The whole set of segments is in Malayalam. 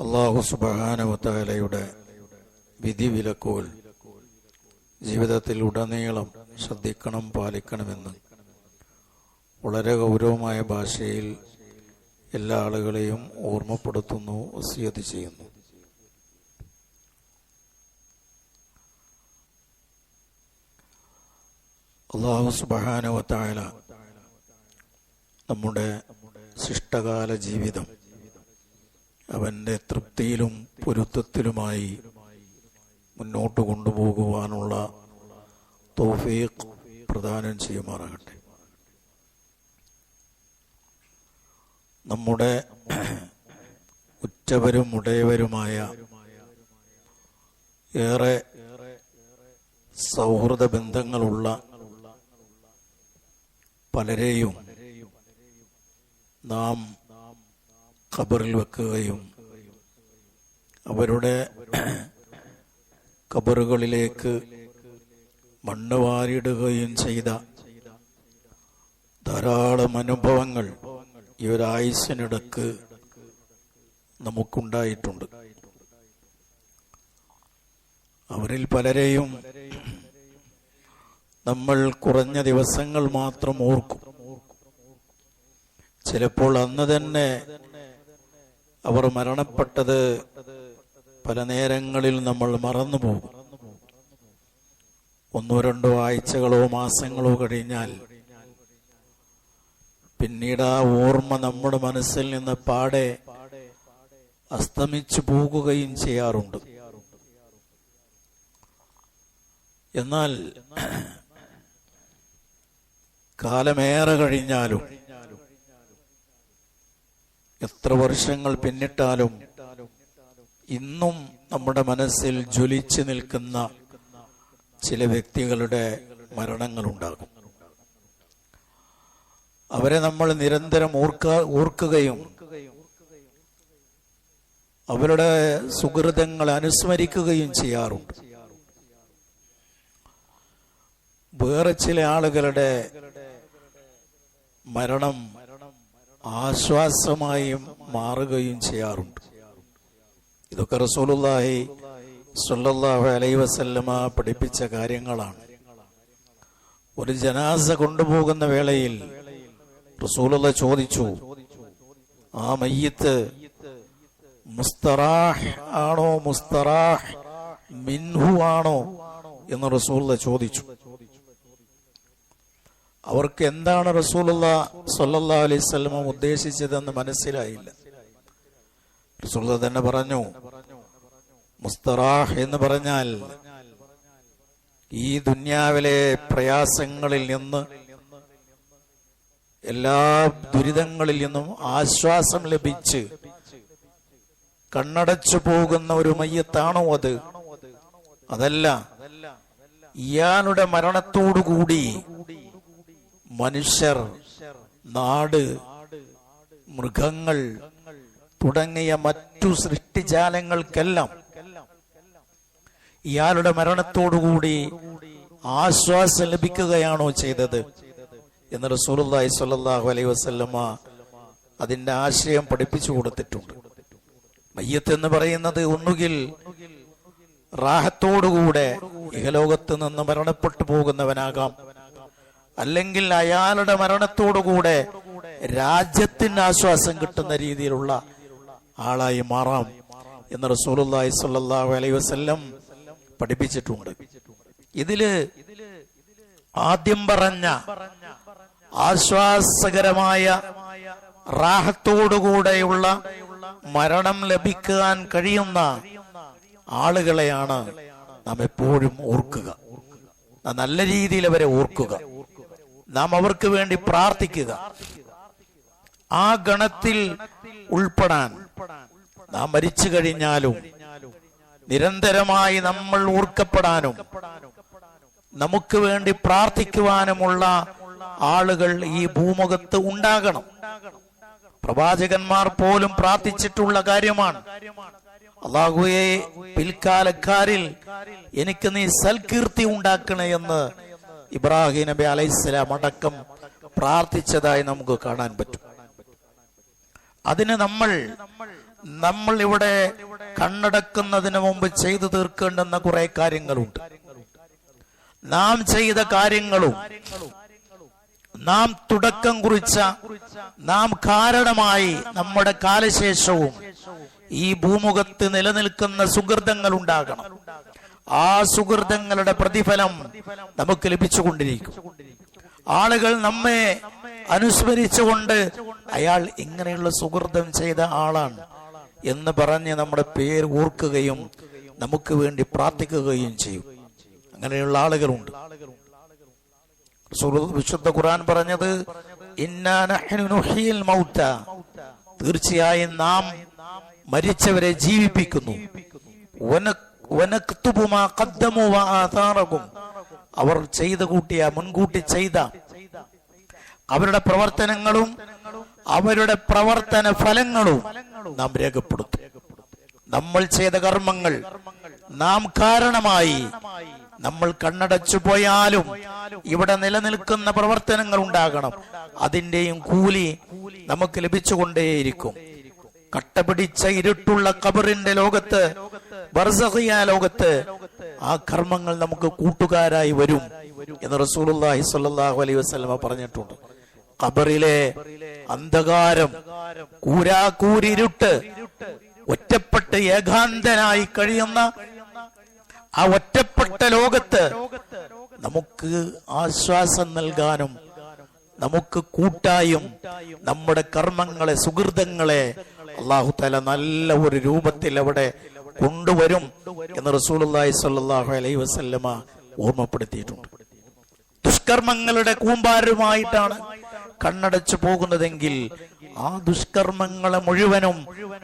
അള്ളാഹു അള്ളാഹു വിധി വിലക്കോൽ ജീവിതത്തിൽ ഉടനീളം ശ്രദ്ധിക്കണം പാലിക്കണമെന്ന് വളരെ ഗൗരവമായ ഭാഷയിൽ എല്ലാ ആളുകളെയും ഓർമ്മപ്പെടുത്തുന്നു സിയത് ചെയ്യുന്നു. അള്ളാഹു സുബഹാനവത്തായ നമ്മുടെ ശിഷ്ടകാല ജീവിതം. അവന്റെ തൃപ്തിയിലും പൊരുത്തത്തിലുമായി മുന്നോട്ട് കൊണ്ടുപോകുവാനുള്ള തോഫീഖ് പ്രദാനം ചെയ്യുമാറാകട്ടെ. നമ്മുടെ ഉറ്റവരും ഉടയവരുമായ ഏറെ സൗഹൃദ ബന്ധങ്ങളുള്ള പലരെയും നാം ഖബറിൽ വെക്കുകയും അവരുടെ ഖബറുകളിലേക്ക് മണ്ണ് വാരിടുകയും ചെയ്ത ധാരാളം അനുഭവങ്ങൾ ഈ ഒരു ആയുസിനിടക്ക് നമുക്കുണ്ടായിട്ടുണ്ട്. അവരിൽ പലരെയും നമ്മൾ കുറഞ്ഞ ദിവസങ്ങൾ മാത്രം ഓർക്കും. ചിലപ്പോൾ അന്ന് തന്നെ അവർ മരണപ്പെട്ടത് പല നേരങ്ങളിൽ നമ്മൾ മറന്നുപോകും ഒന്നോ രണ്ടോ ആഴ്ചകളോ മാസങ്ങളോ കഴിഞ്ഞാൽ പിന്നീട് ആ ഓർമ്മ നമ്മുടെ മനസ്സിൽ നിന്ന് പാടെ അസ്തമിച്ചു പോകുകയും ചെയ്യാറുണ്ട്. എന്നാൽ കാലമേറെ കഴിഞ്ഞാലും എത്ര വർഷങ്ങൾ പിന്നിട്ടാലും ഇന്നും നമ്മുടെ മനസ്സിൽ ജ്വലിച്ചു നിൽക്കുന്ന ചില വ്യക്തികളുടെ മരണങ്ങൾ ഉണ്ടാകും അവരെ നമ്മൾ നിരന്തരം ഓർക്ക ഓർക്കുകയും അവരുടെ സുഹൃതങ്ങൾ അനുസ്മരിക്കുകയും ചെയ്യാറുണ്ട്. വേറെ ചില ആളുകളുടെ മരണം ആശ്വാസമായും മാറുകയും ചെയ്യാറുണ്ട്. ഇതൊക്കെ റസൂലുള്ളാഹി സ്വല്ലല്ലാഹു അലൈഹി വസല്ലമ പഠിപ്പിച്ച കാര്യങ്ങളാണ്. ഒരു ജനാസ കൊണ്ടുപോകുന്ന വേളയിൽ റസൂലുള്ള ചോദിച്ചു ആ മയ്യത്ത് മുസ്തറാഹ് ആണോ മുസ്തറാഹ് മിൻഹു ആണോ? എന്ന് റസൂലുള്ള ചോദിച്ചു. അവർക്ക് എന്താണ് റസൂലുള്ള സൊല്ലാ അലൈഹി വസല്ലമ ഉദ്ദേശിച്ചതെന്ന് മനസ്സിലായില്ല. റസൂലുള്ള തന്നെ പറഞ്ഞു മുസ്തറാഹ് എന്ന് പറഞ്ഞാൽ ഈ ദുന്യാവിലെ പ്രയാസങ്ങളിൽ നിന്ന് എല്ലാ ദുരിതങ്ങളിൽ നിന്നും ആശ്വാസം ലഭിച്ച് കണ്ണടച്ചു പോകുന്ന ഒരു മയ്യത്താണോ അത്? അതല്ല ഇയാളുടെ മരണത്തോടുകൂടി മനുഷ്യർ നാട് മൃഗങ്ങൾ തുടങ്ങിയ മറ്റു സൃഷ്ടിജാലങ്ങൾക്കെല്ലാം ഇയാളുടെ മരണത്തോടുകൂടി ആശ്വാസം ലഭിക്കുകയാണോ ചെയ്തത് എന്ന് റസൂലുള്ളാഹി സ്വല്ലല്ലാഹു അലൈഹി വസല്ലമ അതിന്റെ ആശയം പഠിപ്പിച്ചു കൊടുത്തിട്ടുണ്ട്. മയ്യത്ത് എന്ന് പറയുന്നത് ഒന്നുകിൽ റാഹത്തോടുകൂടെ ഇഹലോകത്ത് നിന്ന് മരണപ്പെട്ടു പോകുന്നവനാകാം അല്ലെങ്കിൽ അയാളുടെ മരണത്തോടുകൂടെ രാജ്യത്തിന് ആശ്വാസം കിട്ടുന്ന രീതിയിലുള്ള ആളായി മാറാം എന്ന് റസൂലുള്ളാഹി സ്വല്ലല്ലാഹു അലൈഹി വസല്ലം പഠിപ്പിച്ചിട്ടുണ്ട്. ഇതിൽ ആദ്യം പറഞ്ഞ ആശ്വാസകരമായ റാഹത്തോടുകൂടെയുള്ള മരണം ലഭിക്കാൻ കഴിയുന്ന ആളുകളെയാണ് നാം എപ്പോഴും ഓർക്കുക. നല്ല രീതിയിൽ അവരെ ഓർക്കുക. നാം അവർക്ക് വേണ്ടി പ്രാർത്ഥിക്കുക. ആ ഗണത്തിൽ ഉൾപ്പെടാൻ നാം മരിച്ചു കഴിഞ്ഞാലും നിരന്തരമായി നമ്മൾ ഓർക്കപ്പെടാനും നമുക്ക് വേണ്ടി പ്രാർത്ഥിക്കുവാനുമുള്ള ആളുകൾ ഈ ഭൂമുഖത്ത് ഉണ്ടാകണം. പ്രവാചകന്മാർ പോലും പ്രാർത്ഥിച്ചിട്ടുള്ള കാര്യമാണ്. അള്ളാഹുയെ പിൽക്കാലക്കാരിൽ എനിക്ക് നീ സൽകീർത്തി ഉണ്ടാക്കണേ എന്ന് ഇബ്രാഹിം നബി അലൈഹിസ്സലാം അടക്കം പ്രാർത്ഥിച്ചതായി നമുക്ക് കാണാൻ പറ്റും. അതിന് നമ്മൾ നമ്മൾ ഇവിടെ കണ്ണടക്കുന്നതിന് മുമ്പ് ചെയ്തു തീർക്കേണ്ടുന്ന കുറെ കാര്യങ്ങളുണ്ട്. നാം ചെയ്ത കാര്യങ്ങളും നാം തുടക്കം കുറിച്ച നാം കാരണമായി നമ്മുടെ കാലശേഷവും ഈ ഭൂമുഖത്ത് നിലനിൽക്കുന്ന സുഹൃതങ്ങൾ ഉണ്ടാകണം. ആ സുഹൃതങ്ങളുടെ പ്രതിഫലം നമുക്ക് ലഭിച്ചുകൊണ്ടിരിക്കും. ആളുകൾ നമ്മെ അനുസ്മരിച്ചുകൊണ്ട് അയാൾ ഇങ്ങനെയുള്ള സുഹൃതം ചെയ്ത ആളാണ് എന്ന് പറഞ്ഞ് നമ്മുടെ പേര് ഓർക്കുകയും നമുക്ക് വേണ്ടി പ്രാർത്ഥിക്കുകയും ചെയ്യും. അങ്ങനെയുള്ള ആളുകളുണ്ട്. വിശുദ്ധ ഖുർആൻ പറഞ്ഞത് തീർച്ചയായും നാം മരിച്ചവരെ ജീവിപ്പിക്കുന്നു. അവർ ചെയ്തു കൂട്ടിയ മുൻകൂട്ടി ചെയ്ത അവരുടെ പ്രവർത്തനങ്ങളും അവരുടെ പ്രവർത്തന ഫലങ്ങളും നാം രേഖപ്പെടുത്തും. നമ്മൾ ചെയ്ത കർമ്മങ്ങൾ നാം കാരണമായി നമ്മൾ കണ്ണടച്ചു പോയാലും ഇവിടെ നിലനിൽക്കുന്ന പ്രവർത്തനങ്ങൾ ഉണ്ടാകണം. അതിന്റെയും കൂലി നമുക്ക് ലഭിച്ചുകൊണ്ടേയിരിക്കും. കട്ടപിടിച്ച ഇരുട്ടുള്ള കബറിന്റെ ലോകത്ത് ബർസഹിയ ലോകത്ത് ആ കർമ്മങ്ങൾ നമുക്ക് കൂട്ടുകാരായി വരും എന്ന് റസൂലുള്ളാഹി സ്വല്ലല്ലാഹു അലൈഹി വസല്ലമ പറഞ്ഞിട്ടുണ്ട്. ഖബറിലെ അന്ധകാരം കൂരാകൂരിരുട്ട് ഒറ്റപ്പെട്ട് ഏകാന്തനായി കഴിയുന്ന ആ ഒറ്റപ്പെട്ട ലോകത്ത് നമുക്ക് ആശ്വാസം നൽകാനും നമുക്ക് കൂട്ടായും നമ്മുടെ കർമ്മങ്ങളെ സുഹൃതങ്ങളെ അള്ളാഹു തല നല്ല ഒരു രൂപത്തിൽ അവിടെ കൊണ്ടുവരും എന്ന് സ്വല്ലല്ലാഹു അലൈഹി വസല്ലമ ഓർമ്മപ്പെടുത്തിയിട്ടുണ്ട്. ദുഷ്കർമ്മങ്ങളുടെ കൂമ്പാരമായിട്ടാണ് കണ്ണടച്ചു പോകുന്നതെങ്കിൽ ആ ദുഷ്കർമ്മങ്ങളെ മുഴുവനും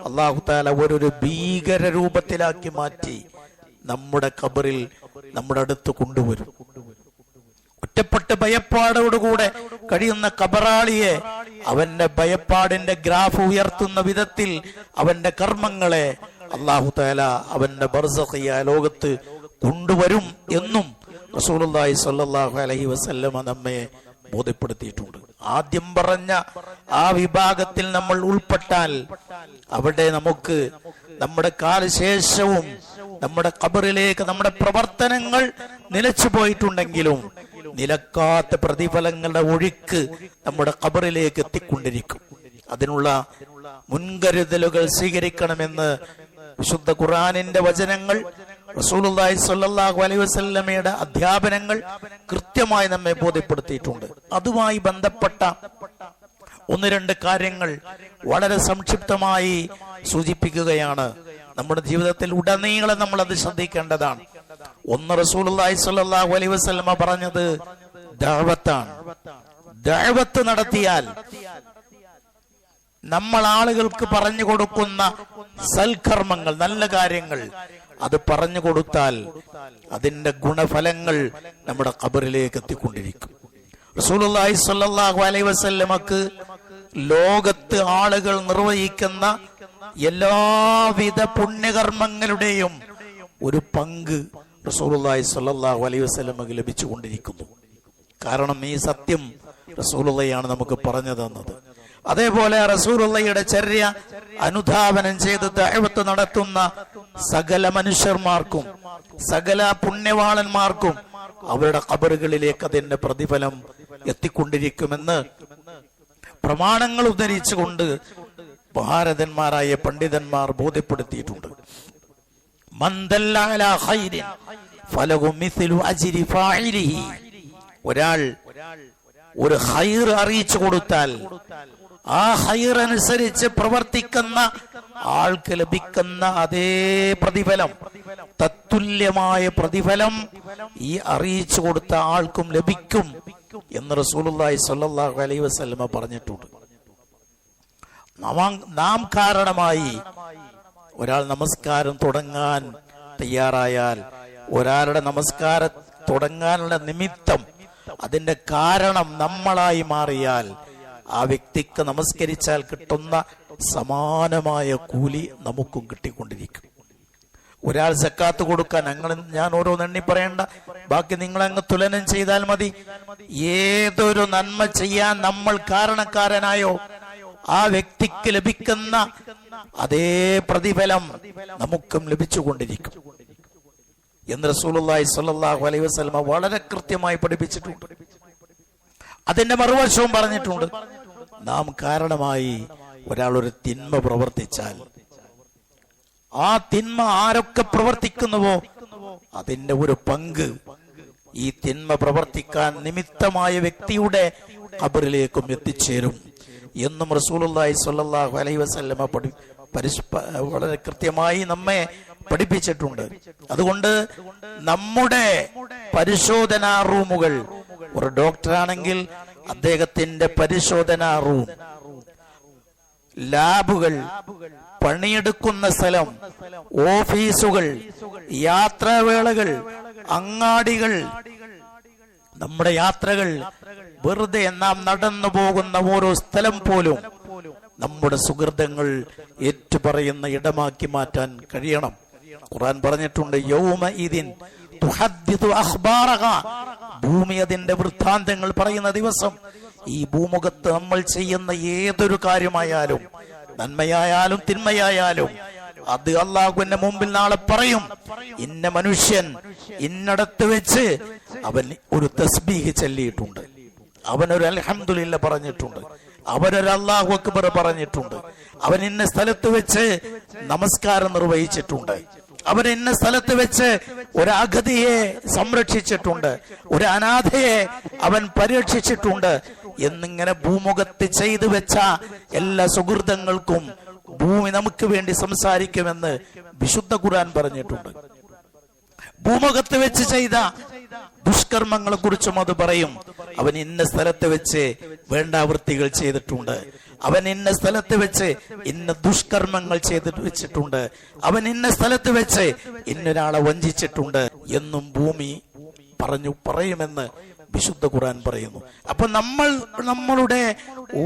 അള്ളാഹു താല ഒരു ഭീകര രൂപത്തിലാക്കി മാറ്റി നമ്മുടെ കബറിൽ നമ്മുടെ അടുത്ത് കൊണ്ടുവരും. ഒറ്റപ്പെട്ട് ഭയപ്പാടോടുകൂടെ കഴിയുന്ന കബറാളിയെ അവന്റെ ഭയപ്പാടിന്റെ ഗ്രാഫ് ഉയർത്തുന്ന വിധത്തിൽ അവന്റെ കർമ്മങ്ങളെ അള്ളാഹു താല അവന്റെ ബർസഖിയ ലോകത്ത് കൊണ്ടുവരും എന്നും റസൂലുള്ളാഹി സ്വല്ലല്ലാഹു അലൈഹി വസല്ലമ നമ്മെ ബോധ്യപ്പെടുത്തിയിട്ടുണ്ട്. ആദ്യം പറഞ്ഞ ആ വിഭാഗത്തിൽ നമ്മൾ ഉൾപ്പെട്ടാൽ അവിടെ നമുക്ക് നമ്മുടെ കാലശേഷവും നമ്മുടെ കബറിലേക്ക് നമ്മുടെ പ്രവർത്തനങ്ങൾ നിലച്ചു പോയിട്ടുണ്ടെങ്കിലും നിലക്കാത്ത പ്രതിഫലങ്ങളുടെ ഒഴുക്ക് നമ്മുടെ കബറിലേക്ക് എത്തിക്കൊണ്ടിരിക്കും. അതിനുള്ള മുൻകരുതലുകൾ സ്വീകരിക്കണമെന്ന് വിശുദ്ധ ഖുറാനിന്റെ വചനങ്ങൾ റസൂലുള്ളാഹി സ്വല്ലല്ലാഹു അലൈഹി വസല്ലമയുടെ അധ്യാപനങ്ങൾ കൃത്യമായി നമ്മെ ബോധ്യപ്പെടുത്തിയിട്ടുണ്ട്. അതുമായി ബന്ധപ്പെട്ട ഒന്ന് രണ്ട് കാര്യങ്ങൾ വളരെ സംക്ഷിപ്തമായി സൂചിപ്പിക്കുകയാണ്. നമ്മുടെ ജീവിതത്തിൽ ഉടനീളം നമ്മൾ അത് ശ്രദ്ധിക്കേണ്ടതാണ്. ഒന്ന് റസൂലുള്ളാഹി സ്വല്ലല്ലാഹു അലൈഹി വസല്ലമ പറഞ്ഞത് ദഅവത്താണ്. ദഅവത്ത് നടത്തിയാൽ നമ്മൾ ആളുകൾക്ക് പറഞ്ഞു കൊടുക്കുന്ന സൽക്കർമ്മങ്ങൾ നല്ല കാര്യങ്ങൾ. അത് പറഞ്ഞു കൊടുത്താൽ അതിന്റെ ഗുണഫലങ്ങൾ നമ്മുടെ ഖബറിലേക്ക് എത്തിക്കൊണ്ടിരിക്കും. റസൂലുള്ളാഹി സ്വല്ലല്ലാഹു അലൈഹി വസല്ലമക്ക് ലോകത്ത് ആളുകൾ നിർവഹിക്കുന്ന എല്ലാവിധ പുണ്യകർമ്മങ്ങളുടെയും ഒരു പങ്ക് റസൂലുള്ളാഹി സ്വല്ലല്ലാഹു അലൈഹി വസല്ലമക്ക് ലഭിച്ചുകൊണ്ടിരിക്കുന്നു. കാരണം ഈ സത്യം റസൂലുള്ളയാണ് നമുക്ക് പറഞ്ഞു തന്നത്. അതേപോലെ റസൂറുള്ളയുടെ ചര്യ അനുധാവനം ചെയ്ത് ദഅവത്ത് നടത്തുന്ന സകല മനുഷ്യർമാർക്കും സകല പുണ്യവാളന്മാർക്കും അവരുടെ കബറുകളിലേക്ക് അതിന്റെ പ്രതിഫലം എത്തിക്കൊണ്ടിരിക്കുമെന്ന് പ്രമാണങ്ങൾ ഉദ്ധരിച്ചുകൊണ്ട് ഭാരതന്മാരായ പണ്ഡിതന്മാർ ബോധ്യപ്പെടുത്തിയിട്ടുണ്ട്. ഒരാൾ ഒരു ഹൈർ അറിയിച്ചു കൊടുത്താൽ ആ ഹൈർ അനുസരിച്ച് പ്രവർത്തിക്കുന്ന ആൾക്ക് ലഭിക്കുന്ന അതേ പ്രതിഫലം തത്തുല്യമായ പ്രതിഫലം ഈ അറിയിച്ചു കൊടുത്ത ആൾക്കും ലഭിക്കും എന്ന് റസൂലുള്ളാഹി സ്വല്ലല്ലാഹു അലൈഹി വസല്ലമ പറഞ്ഞിട്ടുണ്ട്. നാം കാരണമായി ഒരാൾ നമസ്കാരം തുടങ്ങാൻ തയ്യാറായാൽ ഒരാളുടെ നമസ്കാരം തുടങ്ങാനുള്ള നിമിത്തം അതിന്റെ കാരണം നമ്മളായി മാറിയാൽ ആ വ്യക്തിക്ക് നമസ്കരിച്ചാൽ കിട്ടുന്ന സമാനമായ കൂലി നമുക്കും കിട്ടിക്കൊണ്ടിരിക്കും. ഒരാൾ സക്കാത്ത് കൊടുക്കാൻ അങ്ങനെ ഞാൻ ഓരോ നണ്ണി പറയണ്ട. ബാക്കി നിങ്ങൾ അങ്ങ് തുലനം ചെയ്താൽ മതി. ഏതൊരു നന്മ ചെയ്യാൻ നമ്മൾ കാരണക്കാരനായോ ആ വ്യക്തിക്ക് ലഭിക്കുന്ന അതേ പ്രതിഫലം നമുക്കും ലഭിച്ചുകൊണ്ടിരിക്കും. എന്ന് റസൂലി സ്വല്ലല്ലാഹു അലൈഹി വസ്ലമ വളരെ കൃത്യമായി പഠിപ്പിച്ചിട്ടുണ്ട്. അതിന്റെ മറുവശവും പറഞ്ഞിട്ടുണ്ട്. നാം കാരണമായി ഒരാൾ ഒരു തിന്മ പ്രവർത്തിച്ചാൽ. ആ തിന്മ ആരൊക്കെ പ്രവർത്തിക്കുന്നുവോ അതിന്റെ ഒരു പങ്ക് ഈ തിന്മ പ്രവർത്തിക്കാൻ നിമിത്തമായ വ്യക്തിയുടെ ഖബറിലേക്കും എത്തിച്ചേരും എന്നും റസൂലുള്ളാഹി സ്വല്ലല്ലാഹു അലൈഹി വസല്ലമ പഠി വളരെ കൃത്യമായി നമ്മെ പഠിപ്പിച്ചിട്ടുണ്ട്. അതുകൊണ്ട് നമ്മുടെ പരിശോധനാ റൂമുകൾ ഒരു ഡോക്ടറാണെങ്കിൽ അദ്ദേഹത്തിന്റെ പരിശോധനാ റൂം. ലാബുകൾ പണിയെടുക്കുന്ന സ്ഥലം ഓഫീസുകൾ യാത്രാവേളകൾ അങ്ങാടികൾ. നമ്മുടെ യാത്രകൾ വെറുതെ നാം നടന്നു പോകുന്ന ഓരോ സ്ഥലം പോലും നമ്മുടെ സുഹൃതങ്ങൾ ഏറ്റുപറയുന്ന ഇടമാക്കി മാറ്റാൻ കഴിയണം. ഖുറാൻ പറഞ്ഞിട്ടുണ്ട് യൗമ ഇതിൻ. ഭൂമി അതിന്റെ വൃത്താന്തങ്ങൾ പറയുന്ന ദിവസം ഈ ഭൂമുഖത്ത് നമ്മൾ ചെയ്യുന്ന ഏതൊരു കാര്യമായാലും നന്മയായാലും തിന്മയായാലും അത് അള്ളാഹുവിന്റെ മുമ്പിൽ നാളെ പറയും. ഇന്ന മനുഷ്യൻ ഇന്നടത്ത് വെച്ച് അവൻ ഒരു തസ്ബീഹ് ചൊല്ലിയിട്ടുണ്ട്. അവനൊരു അലഹമുല്ല പറഞ്ഞിട്ടുണ്ട്. അവനൊരു അള്ളാഹു അക്ബർ പറഞ്ഞിട്ടുണ്ട്. അവൻ ഇന്ന സ്ഥലത്ത് വെച്ച് നമസ്കാരം നിർവഹിച്ചിട്ടുണ്ട്. അവൻ ഇന്ന സ്ഥലത്ത് വെച്ച് ഒരു അഗതിയെ സംരക്ഷിച്ചിട്ടുണ്ട് ഒരു അനാഥയെ അവൻ പരിരക്ഷിച്ചിട്ടുണ്ട് എന്നിങ്ങനെ ഭൂമുഖത്ത് ചെയ്തു വെച്ച എല്ലാ സുഹൃതങ്ങൾക്കും ഭൂമി നമുക്ക് വേണ്ടി സംസാരിക്കുമെന്ന് വിശുദ്ധ ഖുർആൻ പറഞ്ഞിട്ടുണ്ട്. ഭൂമുഖത്ത് വെച്ച് ചെയ്ത ദുഷ്കർമ്മങ്ങളെ കുറിച്ചും അത് പറയും. അവൻ ഇന്ന സ്ഥലത്ത് വെച്ച് വേണ്ടാവൃത്തികൾ ചെയ്തിട്ടുണ്ട്. അവൻ ഇന്ന സ്ഥലത്ത് വെച്ച് ഇന്ന ദുഷ്കർമ്മങ്ങൾ ചെയ്തിട്ട് വെച്ചിട്ടുണ്ട്. അവൻ ഇന്ന സ്ഥലത്ത് വെച്ച് ഇന്നൊരാളെ വഞ്ചിച്ചിട്ടുണ്ട് എന്നും ഭൂമി പറഞ്ഞു പറയുമെന്ന് വിശുദ്ധ ഖുർആൻ പറയുന്നു. അപ്പൊ നമ്മൾ നമ്മളുടെ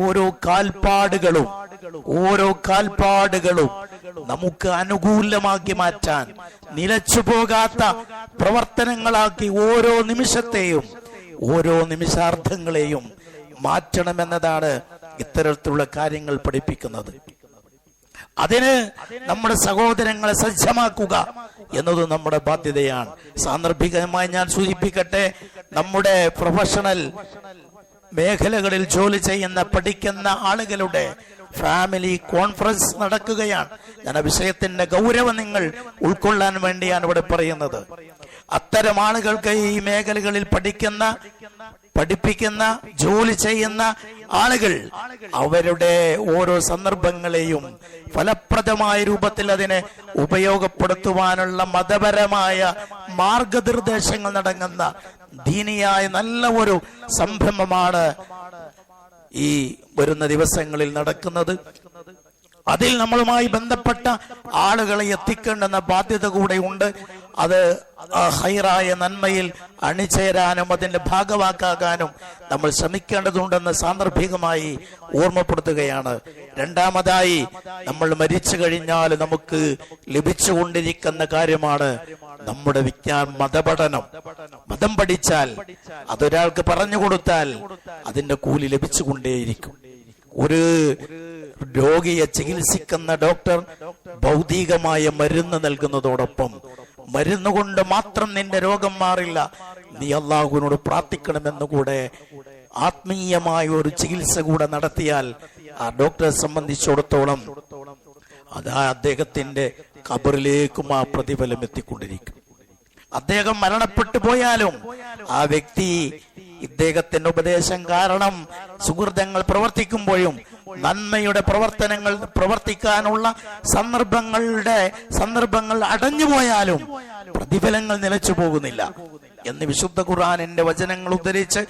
ഓരോ കാൽപ്പാടുകളും ഓരോ കാൽപ്പാടുകളും നമുക്ക് അനുകൂലമാക്കി മാറ്റാൻ നിലച്ചു പോകാത്ത പ്രവർത്തനങ്ങളാക്കി ഓരോ നിമിഷത്തെയും ഓരോ നിമിഷാർത്ഥങ്ങളെയും മാറ്റണമെന്നതാണ് ഇത്തരത്തിലുള്ള കാര്യങ്ങൾ പഠിപ്പിക്കുന്നത്. അതിന് നമ്മുടെ സഹോദരങ്ങളെ സജ്ജമാക്കുക എന്നത് നമ്മുടെ ബാധ്യതയാണ്. സാന്ദർഭികമായി ഞാൻ സൂചിപ്പിക്കട്ടെ നമ്മുടെ പ്രൊഫഷണൽ മേഖലകളിൽ ജോലി ചെയ്യുന്ന പഠിക്കുന്ന ആളുകളുടെ ഫാമിലി കോൺഫറൻസ് നടക്കുകയാണ്. ഞാൻ വിഷയത്തിന്റെ ഗൗരവം നിങ്ങൾ ഉൾക്കൊള്ളാൻ വേണ്ടിയാണ് ഇവിടെ പറയുന്നത്. അത്തരം ആളുകൾക്ക് ഈ മേഖലകളിൽ പഠിക്കുന്ന പഠിപ്പിക്കുന്ന ജോലി ചെയ്യുന്ന ആളുകൾ അവരുടെ ഓരോ സന്ദർഭങ്ങളെയും ഫലപ്രദമായ രൂപത്തിൽ അതിനെ ഉപയോഗപ്പെടുത്തുവാനുള്ള മതപരമായ മാർഗനിർദ്ദേശങ്ങൾ നടങ്ങുന്ന ദീനിയായ നല്ല ഒരു സംരംഭമാണ് ഈ വരുന്ന ദിവസങ്ങളിൽ നടക്കുന്നത്. അതിൽ നമ്മളുമായി ബന്ധപ്പെട്ട ആളുകളെ എത്തിക്കേണ്ടെന്ന ബാധ്യത കൂടെ ഉണ്ട്. അത് ഹൈറായ നന്മയിൽ അണിചേരാനും അതിന്റെ ഭാഗവാക്കാകാനും നമ്മൾ ശ്രമിക്കേണ്ടതുണ്ടെന്ന് സാന്ദർഭികമായി ഓർമ്മപ്പെടുത്തുകയാണ്. രണ്ടാമതായി നമ്മൾ മരിച്ചു കഴിഞ്ഞാൽ നമുക്ക് ലഭിച്ചുകൊണ്ടിരിക്കുന്ന കാര്യമാണ് നമ്മുടെ വിജ്ഞാൻ മതപഠനം. മതം പഠിച്ചാൽ അതൊരാൾക്ക് പറഞ്ഞു കൊടുത്താൽ അതിന്റെ കൂലി ലഭിച്ചുകൊണ്ടേയിരിക്കും. ഒരു രോഗിയെ ചികിത്സിക്കുന്ന ഡോക്ടർ ഭൗതികമായ മരുന്ന് നൽകുന്നതോടൊപ്പം മരുന്ന് കൊണ്ട് മാത്രം നിന്റെ രോഗം മാറില്ല. നീ അള്ളാഹുവിനോട് പ്രാർത്ഥിക്കണമെന്ന് കൂടെ ആത്മീയമായ ഒരു ചികിത്സ കൂടെ നടത്തിയാൽ ആ ഡോക്ടറെ സംബന്ധിച്ചിടത്തോളം അതാ അദ്ദേഹത്തിന്റെ കബറിലേക്കും ആ പ്രതിഫലം എത്തിക്കൊണ്ടിരിക്കും. അദ്ദേഹം മരണപ്പെട്ടു പോയാലും ആ വ്യക്തി ഇദ്ദേഹത്തിന്റെ ഉപദേശം കാരണം സുഹൃതങ്ങൾ പ്രവർത്തിക്കുമ്പോഴും നന്മയുടെ പ്രവർത്തനങ്ങൾ പ്രവർത്തിക്കാനുള്ള സന്ദർഭങ്ങളുടെ സന്ദർഭങ്ങൾ അടഞ്ഞുപോയാലും പ്രതിഫലങ്ങൾ നിലച്ചു പോകുന്നില്ല. എന്ന് വിശുദ്ധ ഖുർആനിന്റെ വചനങ്ങൾ ഉദ്ധരിച്ച്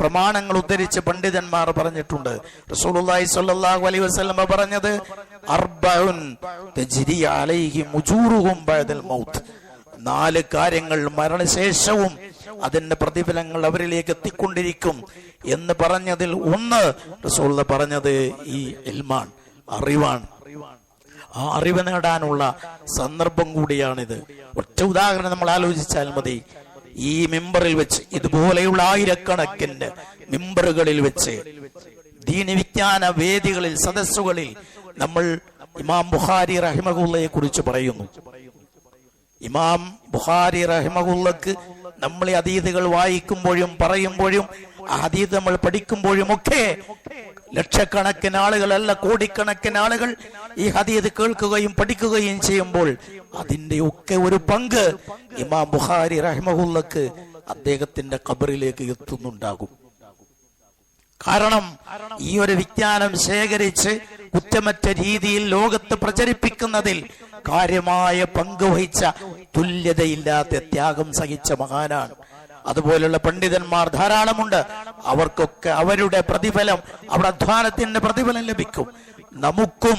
പ്രമാണങ്ങൾ ഉദ്ധരിച്ച് പണ്ഡിതന്മാർ പറഞ്ഞിട്ടുണ്ട്. റസൂലുള്ളാഹി സ്വല്ലല്ലാഹു അലൈഹി വസല്ലം പറഞ്ഞത് അർബഉൻ തജ്രി അലൈഹി മുജൂറുഹും ബഅദൽ മൗത്ത്. നാല് കാര്യങ്ങൾ മരണശേഷവും അതിന്റെ പ്രതിഫലങ്ങൾ അവരിലേക്ക് എത്തിക്കൊണ്ടിരിക്കും എന്ന് പറഞ്ഞതിൽ ഒന്ന് റസൂള്ള പറഞ്ഞത് ഈ ഇൽമാൻ അറിവാണ്. ആ അറിവ് നേടാനുള്ള സന്ദർഭം കൂടിയാണിത്. ഒറ്റ ഉദാഹരണം നമ്മൾ ആലോചിച്ചാൽ മതി. ഈ മെമ്പറിൽ വെച്ച് ഇതുപോലെയുള്ള ആയിരക്കണക്കിന് മെമ്പറുകളിൽ വെച്ച് ദീനവിജ്ഞാന വേദികളിൽ സദസ്സുകളിൽ നമ്മൾ ഇമാം ബുഖാരി റഹിമഹുല്ലയെ കുറിച്ച് പറയുന്നു. ഇമാം ബുഖാരി റഹിമഹുല്ലക്ക് നമ്മൾ അതീതകൾ വായിക്കുമ്പോഴും പറയുമ്പോഴും അതീത് നമ്മൾ പഠിക്കുമ്പോഴും ഒക്കെ ലക്ഷക്കണക്കിന് ആളുകളല്ല കോടിക്കണക്കിന് ആളുകൾ ഈ ഹദീത് കേൾക്കുകയും പഠിക്കുകയും ചെയ്യുമ്പോൾ അതിന്റെ ഒക്കെ ഒരു പങ്ക് ഇമാം ബുഹാരി റഹ്മഹുല്ലക്ക് അദ്ദേഹത്തിന്റെ ഖബറിലേക്ക് എത്തുന്നുണ്ടാകും. കാരണം ഈ ഒരു വിജ്ഞാനം ശേഖരിച്ച് കുറ്റമറ്റ രീതിയിൽ ലോകത്ത് പ്രചരിപ്പിക്കുന്നതിൽ കാര്യമായ പങ്കുവഹിച്ച തുല്യതയില്ലാത്ത ത്യാഗം സഹിച്ച മഹാനാണ്. അതുപോലുള്ള പണ്ഡിതന്മാർ ധാരാളമുണ്ട്. അവർക്കൊക്കെ അവരുടെ പ്രതിഫലം അവരുടെ അധ്വാനത്തിന്റെ പ്രതിഫലം ലഭിക്കും. നമുക്കും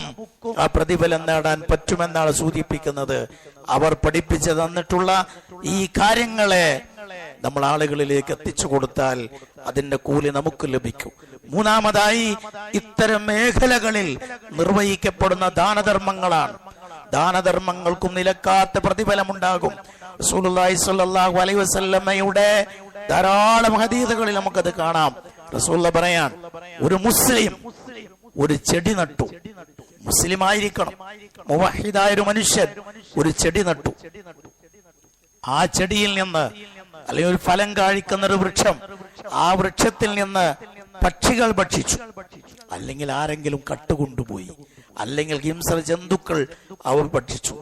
ആ പ്രതിഫലം നേടാൻ പറ്റുമെന്നാണ് സൂചിപ്പിക്കുന്നത്. അവർ പഠിപ്പിച്ചു തന്നിട്ടുള്ള ഈ കാര്യങ്ങളെ നമ്മൾ ആളുകളിലേക്ക് എത്തിച്ചു കൊടുത്താൽ അതിന്റെ കൂലി നമുക്ക് ലഭിക്കും. മൂന്നാമതായി ഇത്തരം മേഖലകളിൽ നിർവഹിക്കപ്പെടുന്ന ദാനധർമ്മങ്ങളാണ്. ദാനധർമ്മങ്ങൾക്കും നിലക്കാത്ത പ്രതിഫലമുണ്ടാകും. റസൂലുള്ളാഹി സ്വല്ലല്ലാഹു അലൈഹി വസല്ലമയുടെ ധാരാളം ഹദീസുകളിൽ നമുക്കത് കാണാം. റസൂല്ല പറയാൻ ഒരു മുസ്ലിം ഒരു ചെടി നട്ടു. മുസ്ലിം ആയിരിക്കണം മുവഹിദായ ഒരു മനുഷ്യൻ ഒരു ചെടി നട്ടു. ആ ചെടിയിൽ നിന്ന് അല്ലെങ്കിൽ ഒരു ഫലം കാഴിക്കുന്ന ഒരു വൃക്ഷം. ആ വൃക്ഷത്തിൽ നിന്ന് പക്ഷികൾ ഭക്ഷിച്ചു. അല്ലെങ്കിൽ ആരെങ്കിലും കട്ടുകൊണ്ടുപോയി. അല്ലെങ്കിൽ ഹിംസ ജന്തുക്കൾ അവർ ഭക്ഷിച്ചു.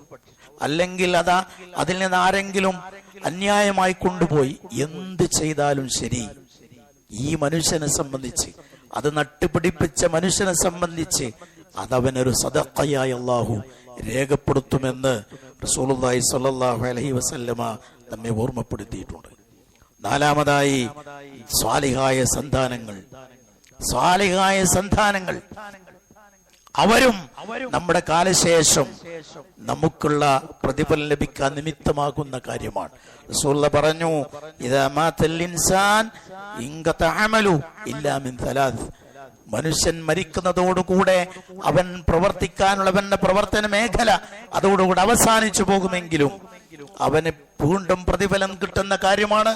അല്ലെങ്കിൽ അതാ അതിൽ നിന്ന് ആരെങ്കിലും അന്യായമായി കൊണ്ടുപോയി. എന്ത് ചെയ്താലും ശരി. ഈ മനുഷ്യനെ സംബന്ധിച്ച് അത് നട്ടുപിടിപ്പിച്ച മനുഷ്യനെ സംബന്ധിച്ച് അതവനൊരു സദക്കയായി അള്ളാഹു രേഖപ്പെടുത്തുമെന്ന് റസൂലുള്ളാഹി സ്വല്ലല്ലാഹു അലൈഹി വസല്ലമ നമ്മെ ഓർമ്മപ്പെടുത്തിയിട്ടുണ്ട്. നാലാമതായി സ്വാലിഹായ സന്താനങ്ങൾ. സ്വാലിഹായ സന്താനങ്ങൾ. അവരും നമ്മുടെ കാലശേഷം നമുക്കുള്ള പ്രതിഫലം ലഭിക്കാൻ നിമിത്തമാകുന്ന കാര്യമാണ്. പറഞ്ഞു മനുഷ്യൻ മരിക്കുന്നതോടുകൂടെ അവൻ പ്രവർത്തിക്കാനുള്ള അവന്റെ പ്രവർത്തന മേഖല അതോടുകൂടെ അവസാനിച്ചു പോകുമെങ്കിലും അവന് വീണ്ടും പ്രതിഫലം കിട്ടുന്ന കാര്യമാണ്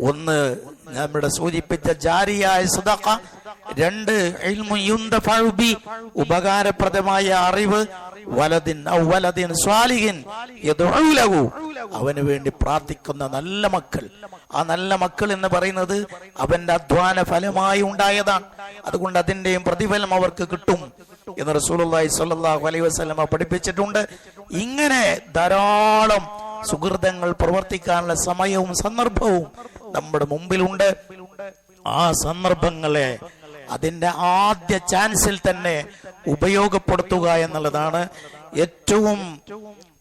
ഒന്ന് നമ്മുടെ സൂചിപ്പിച്ച ജാരിയായ സുതക്ക രണ്ട് ഉപകാരപ്രദമായ അറിവ് വലതിൻ വലതിൻ സ്വാലിഹിൻ അവന് വേണ്ടി പ്രാർത്ഥിക്കുന്ന നല്ല മക്കൾ. ആ നല്ല മക്കൾ എന്ന് പറയുന്നത് അവന്റെ അധ്വാന ഫലമായി ഉണ്ടായതാണ്. അതുകൊണ്ട് അതിന്റെയും പ്രതിഫലം അവർക്ക് കിട്ടും എന്ന് സ്വല്ലല്ലാഹു അലൈഹി വസല്ലം പഠിപ്പിച്ചിട്ടുണ്ട്. ഇങ്ങനെ ധാരാളം സുഹൃതങ്ങൾ പ്രവർത്തിക്കാനുള്ള സമയവും സന്ദർഭവും നമ്മുടെ മുമ്പിലുണ്ട്. ആ സന്ദർഭങ്ങളെ അതിന്റെ ആദ്യ ചാൻസിൽ തന്നെ ഉപയോഗപ്പെടുത്തുക എന്നുള്ളതാണ് ഏറ്റവും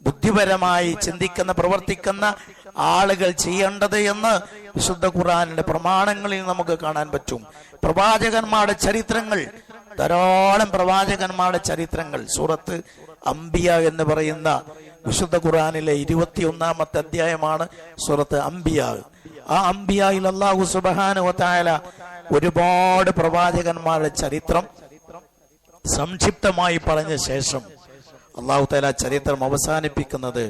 ബുദ്ധിപരമായി ചിന്തിക്കുന്ന പ്രവർത്തിക്കുന്ന ആളുകൾ ചെയ്യേണ്ടത് എന്ന് വിശുദ്ധ ഖുറാനിന്റെ പ്രമാണങ്ങളിൽ നമുക്ക് കാണാൻ പറ്റും. പ്രവാചകന്മാരുടെ ചരിത്രങ്ങൾ ധാരാളം പ്രവാചകന്മാരുടെ ചരിത്രങ്ങൾ. സൂറത്ത് അംബിയ എന്ന് പറയുന്ന വിശുദ്ധ ഖുർആനിലെ ഇരുപത്തിയൊന്നാമത്തെ അധ്യായമാണ് സുറത്ത് അംബിയ. ആ അംബിയായിൽ അള്ളാഹു സുബഹാന ഒരുപാട് പ്രവാചകന്മാരുടെ ചരിത്രം സംക്ഷിപ്തമായി പറഞ്ഞ ശേഷം അള്ളാഹു താല ചരിത്രം അവസാനിപ്പിക്കുന്നത്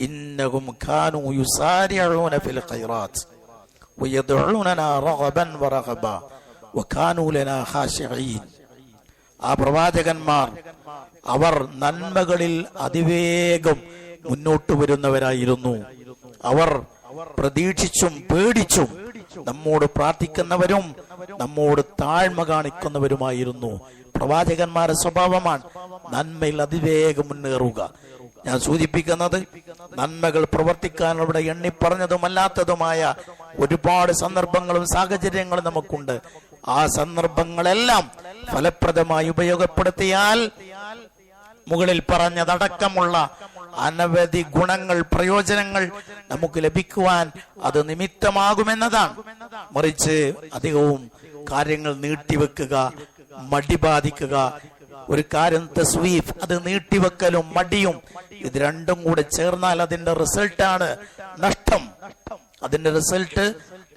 ഇന്നകും ആ പ്രവാചകന്മാർ അവർ നന്മകളിൽ അതിവേഗം മുന്നോട്ട് വരുന്നവരായിരുന്നു. അവർ പ്രതീക്ഷിച്ചും പേടിച്ചും നമ്മോട് പ്രാർത്ഥിക്കുന്നവരും നമ്മോട് താഴ്മ കാണിക്കുന്നവരുമായിരുന്നു. പ്രവാചകന്മാരുടെ സ്വഭാവമാണ് നന്മയിൽ അതിവേഗം മുന്നേറുക. ഞാൻ സൂചിപ്പിക്കുന്നത് നന്മകൾ പ്രവർത്തിക്കാനുള്ള എണ്ണിപ്പറഞ്ഞതുമല്ലാത്തതുമായ ഒരുപാട് സന്ദർഭങ്ങളും സാഹചര്യങ്ങളും നമുക്കുണ്ട്. ആ സന്ദർഭങ്ങളെല്ലാം ഫലപ്രദമായി ഉപയോഗപ്പെടുത്തിയാൽ മുകളിൽ പറഞ്ഞതടക്കമുള്ള അനവധി ഗുണങ്ങൾ പ്രയോജനങ്ങൾ നമുക്ക് ലഭിക്കുവാൻ അത് നിമിത്തമാകുമെന്നതാണ്. മറിച്ച് അധികവും കാര്യങ്ങൾ നീട്ടിവെക്കുക മടി ബാധിക്കുക ഒരു കാര്യം തസ്വീഫ് അത് നീട്ടിവെക്കലും മടിയും ഇത് രണ്ടും കൂടെ ചേർന്നാൽ അതിന്റെ റിസൾട്ടാണ് നഷ്ടം. അതിന്റെ റിസൾട്ട്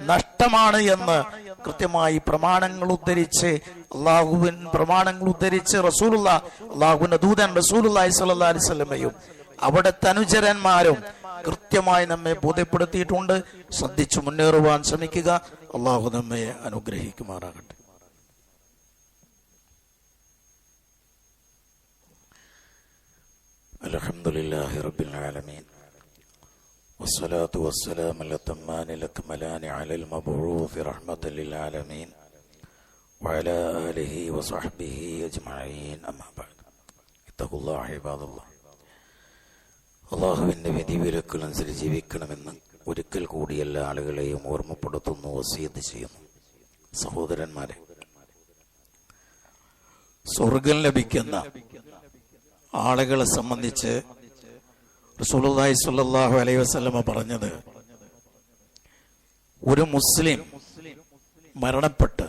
നഷ്ടമാണ് എന്ന് കൃത്യമായി പ്രമാണങ്ങൾ ഉദ്ധരിച്ച് അള്ളാഹുവിൻ പ്രമാണങ്ങൾ ഉദ്ധരിച്ച് റസൂലുള്ള അള്ളാഹുവിന്റെ ദൂതൻ റസൂലുല്ലാഹി സല്ലാ അലിസ്വല്ലമയും അവിടുത്തെ അനുചരന്മാരും കൃത്യമായി നമ്മെ ബോധ്യപ്പെടുത്തിയിട്ടുണ്ട്. ശ്രദ്ധിച്ചു മുന്നേറുവാൻ ശ്രമിക്കുക. അള്ളാഹു നമ്മെ അനുഗ്രഹിക്കുമാറാകട്ടെ. അലഹമുല്ലാ റബിൻ ആലമീൻ. والصلاة والسلام الأتمان الأكملان على المبعوث رحمة للعالمين وعلى آله وصحبه أجمعين أما بعد اتقوا الله عباد الله അള്ളാഹുവിൻ്റെ വിധിവിലക്കനുസരിച്ച് ജീവിക്കണമെന്ന് ഒരിക്കൽ കൂടി എല്ലാ ആളുകളെയും ഓർമ്മപ്പെടുത്തുന്നു വസീത് ചെയ്യുന്നു സഹോദരന്മാരെ സ്വർഗം ലഭിക്കുന്ന ആളുകളെ സംബന്ധിച്ച് റസൂലുള്ളാഹി സ്വല്ലല്ലാഹു അലൈഹി വസല്ലമ പറഞ്ഞത് ഒരു മുസ്ലിം മരണപ്പെട്ട്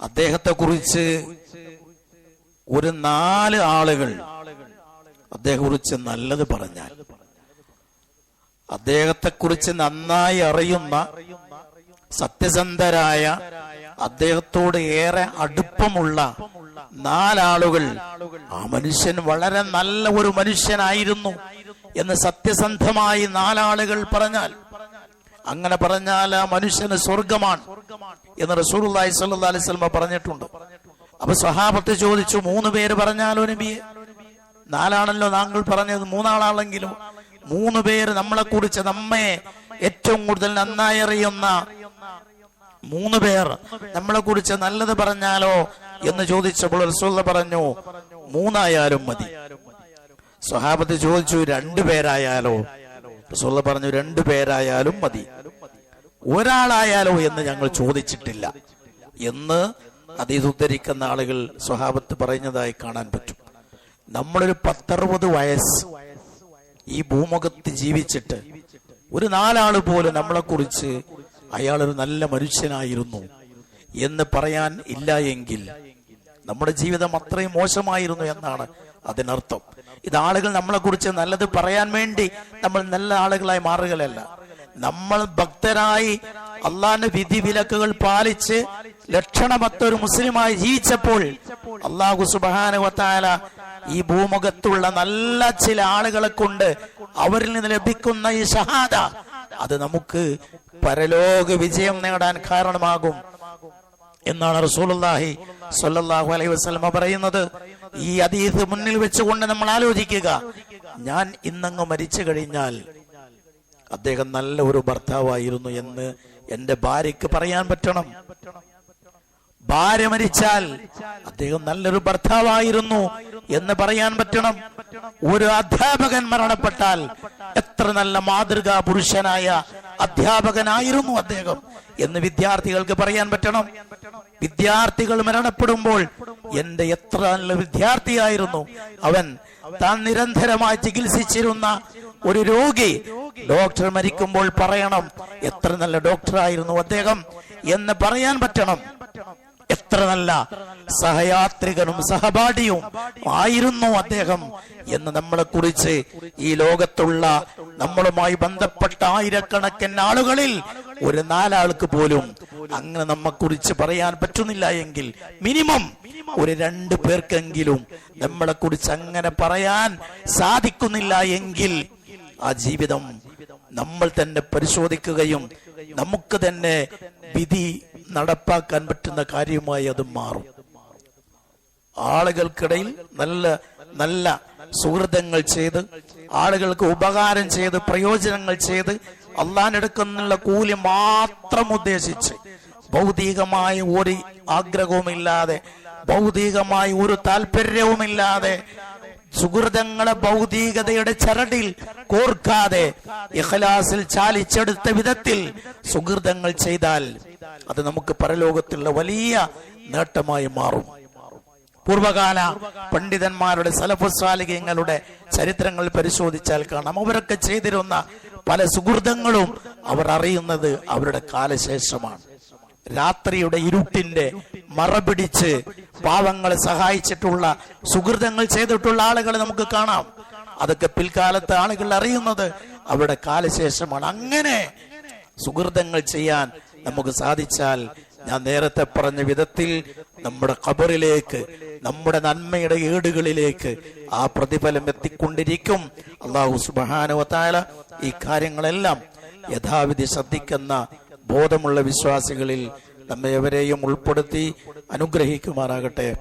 അദ്ദേഹത്തെ കുറിച്ച് ഒരു നാല് ആളുകൾ അദ്ദേഹത്തെ കുറിച്ച് നല്ലത് പറഞ്ഞാൽ അദ്ദേഹത്തെ കുറിച്ച് നന്നായി അറിയുന്ന സത്യസന്ധരായ അദ്ദേഹത്തോട് ഏറെ അടുപ്പമുള്ള നാലാളുകൾ. ആ മനുഷ്യൻ വളരെ നല്ല ഒരു മനുഷ്യനായിരുന്നു എന്ന് സത്യസന്ധമായി നാലാളുകൾ പറഞ്ഞാൽ അങ്ങനെ പറഞ്ഞാൽ ആ മനുഷ്യന് സ്വർഗമാണ് എന്ന് സ്വല്ലല്ലാഹി അലൈഹി പറഞ്ഞിട്ടുണ്ട്. അപ്പൊ സ്വഹാബത്ത് ചോദിച്ചു മൂന്ന് പേര് പറഞ്ഞാലോ നബിയെ? നാലാണല്ലോ താങ്കൾ പറഞ്ഞത് മൂന്നാളാണെങ്കിലും മൂന്ന് പേര് നമ്മളെ കുറിച്ച് നമ്മെ ഏറ്റവും കൂടുതൽ നന്നായി അറിയുന്ന മൂന്ന് പേർ നമ്മളെ കുറിച്ച് നല്ലത് പറഞ്ഞാലോ? എന്ന് ചോദിച്ചപ്പോൾ റസൂല പറഞ്ഞു മൂന്നായാലും മതി. സ്വഹാബത്ത് ചോദിച്ചു രണ്ടു പേരായാലോ? റസൂല പറഞ്ഞു രണ്ടു പേരായാലും മതി. ഒരാളായാലോ എന്ന് ഞങ്ങൾ ചോദിച്ചിട്ടില്ല. എന്ന് അതീത് ഉദ്ധരിക്കുന്ന ആളുകൾ സ്വഹാബത്ത് പറയുന്നതായി കാണാൻ പറ്റും. നമ്മളൊരു പത്തറുപത് വയസ്സ് ഈ ഭൂമുഖത്ത് ജീവിച്ചിട്ട് ഒരു നാലാൾ പോലും നമ്മളെ കുറിച്ച് അയാളൊരു നല്ല മനുഷ്യനായിരുന്നു എന്ന് പറയാൻ ഇല്ല എങ്കിൽ നമ്മുടെ ജീവിതം അത്രയും മോശമായിരുന്നു എന്നാണ് അതിനർത്ഥം. ഇത് ആളുകൾ നമ്മളെ കുറിച്ച് നല്ലത് പറയാൻ വേണ്ടി നമ്മൾ നല്ല ആളുകളായി മാറുകയല്ല. നമ്മൾ ഭക്തരായി അള്ളാന്റെ വിധി വിലക്കുകൾ പാലിച്ച് ലക്ഷണമത്തൊരു മുസ്ലിമായി ജീവിച്ചപ്പോൾ അള്ളാഹു സുബാനുവത്താല ഈ ഭൂമുഖത്തുള്ള നല്ല ചില ആളുകളെ കൊണ്ട് അവരിൽ നിന്ന് ലഭിക്കുന്ന ഈ ഷഹാദ അത് നമുക്ക് പരലോക വിജയം നേടാൻ കാരണമാകും എന്നാണ് റസൂലുള്ളാഹി സ്വല്ലല്ലാഹു അലൈഹി വസല്ലമ പറയുന്നത്. ഈ അതീത് മുന്നിൽ വെച്ചുകൊണ്ട് നമ്മൾ ആലോചിക്കുക. ഞാൻ ഇന്നങ്ങ് മരിച്ചു കഴിഞ്ഞാൽ അദ്ദേഹം നല്ല ഒരു ഭർത്താവായിരുന്നു എന്ന് എന്റെ ഭാര്യക്ക് പറയാൻ പറ്റണം. ഭാര്യ മരിച്ചാൽ അദ്ദേഹം നല്ലൊരു ഭർത്താവായിരുന്നു എന്ന് പറയാൻ പറ്റണം. ഒരു അധ്യാപകൻ മരണപ്പെട്ടാൽ എത്ര നല്ല മാതൃകാ പുരുഷനായ അധ്യാപകനായിരുന്നു അദ്ദേഹം എന്ന് വിദ്യാർത്ഥികൾക്ക് പറയാൻ പറ്റണം. വിദ്യാർത്ഥികൾ മരണപ്പെടുമ്പോൾ എന്റെ എത്ര നല്ല വിദ്യാർത്ഥിയായിരുന്നു. അവൻ താൻ നിരന്തരമായി ചികിത്സിച്ചിരുന്ന ഒരു രോഗി. ഡോക്ടർ മരിക്കുമ്പോൾ പറയണം എത്ര നല്ല ഡോക്ടറായിരുന്നു അദ്ദേഹം എന്ന് പറയാൻ പറ്റണം. എത്ര നല്ല സഹയാത്രികനും സഹപാഠിയും ആയിരുന്നു അദ്ദേഹം എന്ന് നമ്മളെ കുറിച്ച് ഈ ലോകത്തുള്ള നമ്മളുമായി ബന്ധപ്പെട്ട ആയിരക്കണക്കിന് ആളുകളിൽ ഒരു നാലാൾക്ക് പോലും അങ്ങനെ നമ്മെ കുറിച്ച് പറയാൻ പറ്റുന്നില്ല എങ്കിൽ മിനിമം ഒരു രണ്ട് പേർക്കെങ്കിലും നമ്മളെ കുറിച്ച് അങ്ങനെ പറയാൻ സാധിക്കുന്നില്ല എങ്കിൽ ആ ജീവിതം നമ്മൾ തന്നെ പരിശോധിക്കുകയും നമുക്ക് തന്നെ വിധി നടപ്പാക്കാൻ പറ്റുന്ന കാര്യമായി അത് മാറും. ആളുകൾക്കിടയിൽ നല്ല നല്ല സുഹൃതങ്ങൾ ചെയ്ത് ആളുകൾക്ക് ഉപകാരം ചെയ്ത് പ്രയോജനങ്ങൾ ചെയ്ത് അള്ളാനെടുക്കുന്നുള്ള കൂലി മാത്രം ഉദ്ദേശിച്ച് ഭൗതികമായ ഒരു ആഗ്രഹവുമില്ലാതെ ഭൗതികമായ ഒരു താല്പര്യവുമില്ലാതെ സുഹൃതങ്ങളെ ഭൗതികതയുടെ ചരടിൽ കോർക്കാതെ ഇഖലാസിൽ ചാലിച്ചെടുത്ത വിധത്തിൽ സുഹൃതങ്ങൾ ചെയ്താൽ അത് നമുക്ക് പരലോകത്തുള്ള വലിയ നേട്ടമായി മാറും. പൂർവകാല പണ്ഡിതന്മാരുടെ സലഫുസാലികങ്ങളുടെ ചരിത്രങ്ങൾ പരിശോധിച്ചാൽ കാണാം. അവരൊക്കെ ചെയ്തിരുന്ന പല സുഹൃതങ്ങളും അവർ അറിയുന്നത് അവരുടെ കാലശേഷമാണ്. രാത്രിയുടെ ഇരുട്ടിന്റെ മറപിടിച്ച് പാവങ്ങളെ സഹായിച്ചിട്ടുള്ള സുഹൃതങ്ങൾ ചെയ്തിട്ടുള്ള ആളുകളെ നമുക്ക് കാണാം. അതൊക്കെ പിൽക്കാലത്ത് ആളുകൾ അറിയുന്നത് അവരുടെ കാലശേഷമാണ്. അങ്ങനെ സുഹൃതങ്ങൾ ചെയ്യാൻ നമുക്ക് സാധിച്ചാൽ ഞാൻ നേരത്തെ പറഞ്ഞ വിധത്തിൽ നമ്മുടെ ഖബറിലേക്ക് നമ്മുടെ നന്മയുടെ ഏടുകളിലേക്ക് ആ പ്രതിഫലം എത്തിക്കൊണ്ടിരിക്കും. അള്ളാഹു സുബാനുവത്തായ ഈ കാര്യങ്ങളെല്ലാം യഥാവിധി ശ്രദ്ധിക്കുന്ന ബോധമുള്ള വിശ്വാസികളിൽ നമ്മെ എവരെയും ഉൾപ്പെടുത്തി അനുഗ്രഹിക്കുമാറാകട്ടെ.